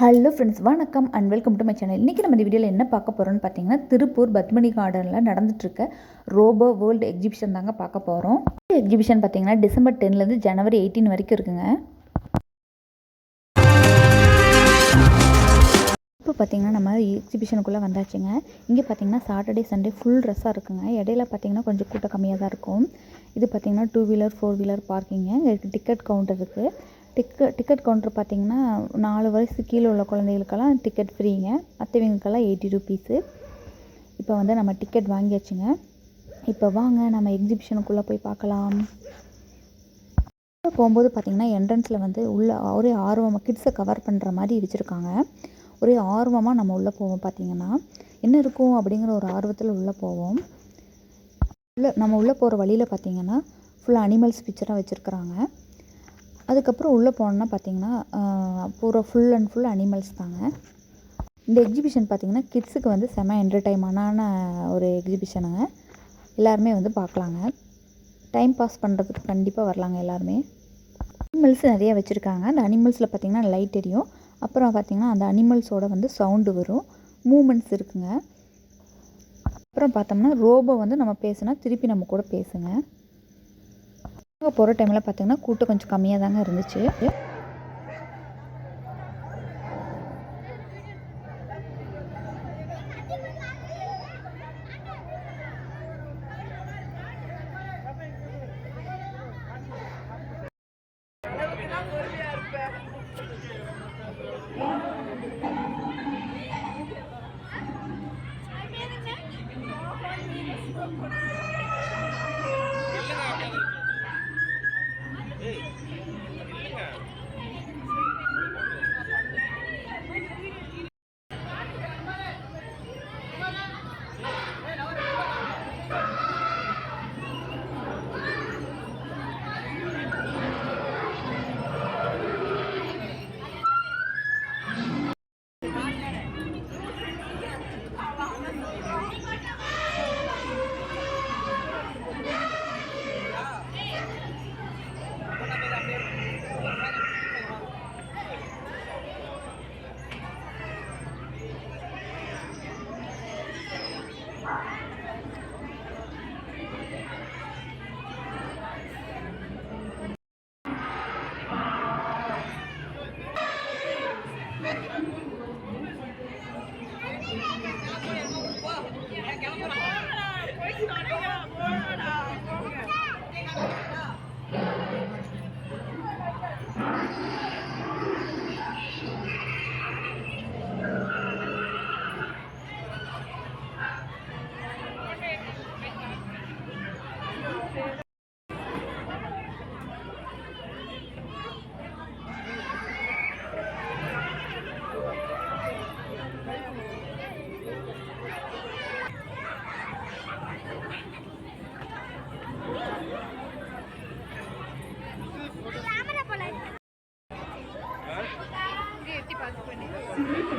Hello friends வணக்கம் and welcome to my channel இன்றைக்கி நம்ம இந்த வீடியோவில் என்ன பார்க்க போகிறோம்னு பார்த்தீங்கன்னா திருப்பூர் பத்மினி கார்டனில் நடந்துட்டுருக்க ரோபோ வேர்ல்டு எக்ஸிபிஷன் தாங்க பார்க்க போகிறோம் எக்ஸிபிஷன் பார்த்தீங்கன்னா டிசம்பர் டென்லேருந்து ஜனவரி எயிட்டீன் வரைக்கும் இருக்குங்க. இப்போ பார்த்தீங்கன்னா நம்ம எக்ஸிபிஷனுக்குள்ளே வந்தாச்சுங்க. இங்கே பார்த்தீங்கன்னா சாட்டர்டே சண்டே ஃபுல் ட்ரெஸ்ஸாக இருக்குங்க. இடையில பார்த்தீங்கன்னா கொஞ்சம் கூட்டம் கம்மியாக தான் இருக்கும். இது பார்த்தீங்கன்னா டூ வீலர் ஃபோர் வீலர் பார்க்கிங்க இதுக்கு டிக்கெட் கவுண்டர் இருக்குது டிக்கெட் டிக்கெட் கவுண்டர் பார்த்தீங்கன்னா நாலு வயசு கீழே உள்ள குழந்தைகளுக்கெல்லாம் டிக்கெட் ஃப்ரீங்க மற்றவங்களுக்கெல்லாம் எயிட்டி ருபீஸு இப்போ வந்து நம்ம டிக்கெட் வாங்கியாச்சுங்க. இப்போ வாங்க நம்ம எக்ஸிபிஷனுக்குள்ளே போய் பார்க்கலாம். உள்ளே போகும்போது பார்த்தீங்கன்னா என்ட்ரன்ஸில் வந்து உள்ள ஒரே ஆர்வமாக கிட்ஸை கவர் பண்ணுற மாதிரி வச்சுருக்காங்க. ஒரே ஆர்வமாக நம்ம உள்ளே போவோம் பார்த்தீங்கன்னா. என்ன இருக்கும் அப்படிங்கிற ஒரு ஆர்வத்தில் உள்ளே போவோம். உள்ளே நம்ம உள்ளே போகிற வழியில் பார்த்தீங்கன்னா ஃபுல்லாக அனிமல்ஸ் பிக்சராக வச்சுருக்குறாங்க. அதுக்கப்புறம் உள்ளே போனோம்னா பார்த்தீங்கன்னா பூரா ஃபுல் அண்ட் ஃபுல் அனிமல்ஸ் தாங்க. இந்த எக்ஸிபிஷன் பார்த்தீங்கன்னா கிட்ஸுக்கு வந்து செம என்டர்டைன்மெண்டான ஒரு எக்ஸிபிஷனுங்க எல்லாருமே வந்து பார்க்கலாங்க. டைம் பாஸ் பண்ணுறதுக்கு கண்டிப்பாக வரலாங்க எல்லாருமே. அனிமல்ஸ் நிறைய வச்சுருக்காங்க. அந்த அனிமல்ஸில் பார்த்தீங்கன்னா லைட் எரியும். அப்புறம் பார்த்தீங்கன்னா அந்த அனிமல்ஸோட வந்து சவுண்டு வரும். மூமெண்ட்ஸ் இருக்குங்க. அப்புறம் பார்த்தோம்னா ரோபோ வந்து நம்ம பேசுனா திருப்பி நம்ம கூட பேசுங்க. போகிற டைமில் பார்த்தீங்கன்னா கூட்டம் கொஞ்சம் கம்மியாக தாங்க இருந்துச்சு.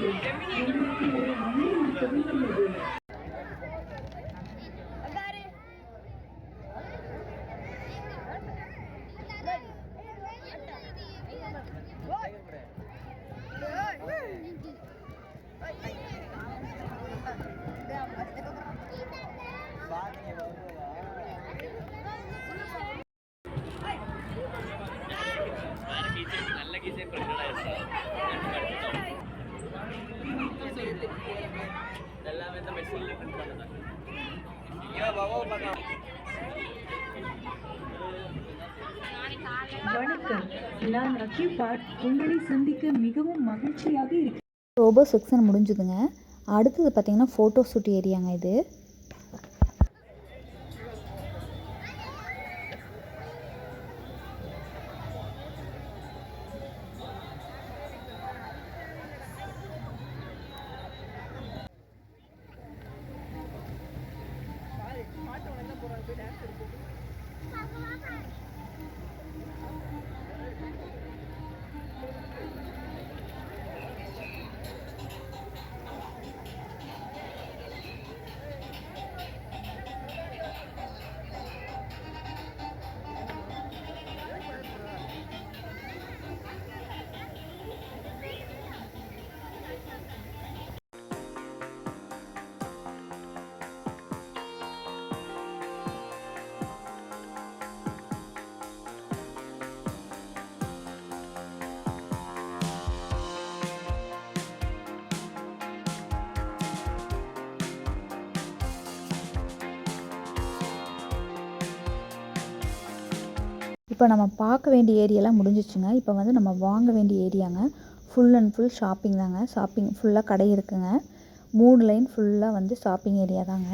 நம்பிக்கை ஒரு அனைவரும் சொல்லுகிறது வணக்கம். நான் அக்யூபாட் உங்களை சந்திக்க மிகவும் மகிழ்ச்சியாக இருக்கு. ரோபோ செக்ஷன் முடிஞ்சுதுங்க. அடுத்தது பார்த்தீங்கன்னா ஃபோட்டோ ஷூட் ஏரியாங்க இது. இப்போ நம்ம பார்க்க வேண்டிய ஏரியாலாம் முடிஞ்சிச்சுங்க. இப்போ வந்து நம்ம வாங்க வேண்டிய ஏரியாங்க. ஃபுல் அண்ட் ஃபுல் ஷாப்பிங் தாங்க. ஷாப்பிங் ஃபுல்லாக கடை இருக்குங்க. மூணு லைன் ஃபுல்லாக வந்து ஷாப்பிங் ஏரியா தாங்க.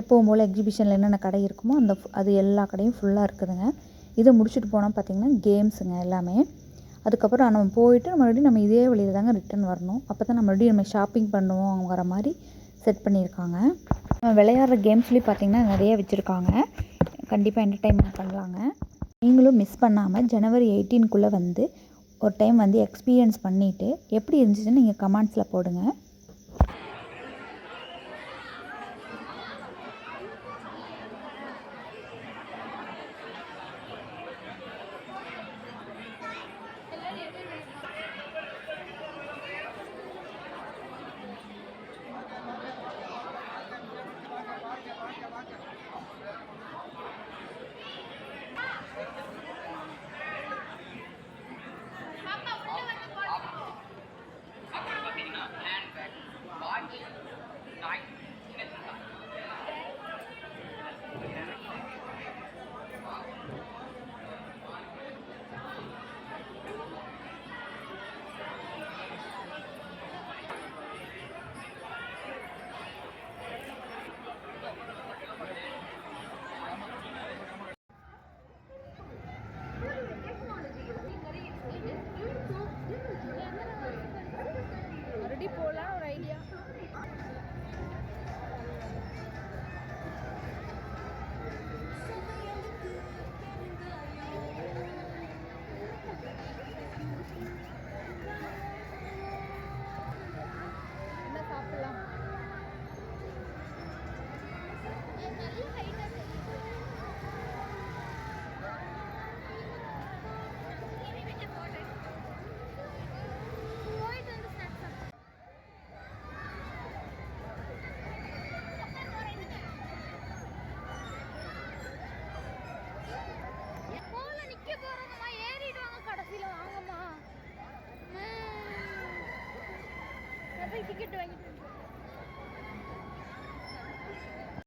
எப்போவும் போல் எக்ஸிபிஷனில் என்னென்ன கடை இருக்குமோ அந்த அது எல்லா கடையும் ஃபுல்லாக இருக்குதுங்க. இதை முடிச்சுட்டு போனால் பார்த்திங்கன்னா கேம்ஸுங்க எல்லாமே. அதுக்கப்புறம் நம்ம போயிட்டு மறுபடியும் நம்ம இதே வழியில் தாங்க ரிட்டர்ன் வரணும். அப்போ தான் நம்ம மறுபடியும் நம்ம ஷாப்பிங் பண்ணுவோங்கிற மாதிரி செட் பண்ணியிருக்காங்க. நம்ம விளையாடுற கேம்ஸ்லேயும் பார்த்திங்கன்னா நிறைய வச்சுருக்காங்க. கண்டிப்பாக என்டர்டைன்மெண்ட் பண்ணலாங்க. நீங்களும் மிஸ் பண்ணாமல் ஜனவரி எயிட்டீன்குள்ளே வந்து ஒரு டைம் வந்து எக்ஸ்பீரியன்ஸ் பண்ணிவிட்டு எப்படி இருந்துச்சுன்னு நீங்கள் கமெண்ட்ஸில் போடுங்கள் ടിക്കറ്റ് വാങ്ങിയിട്ട്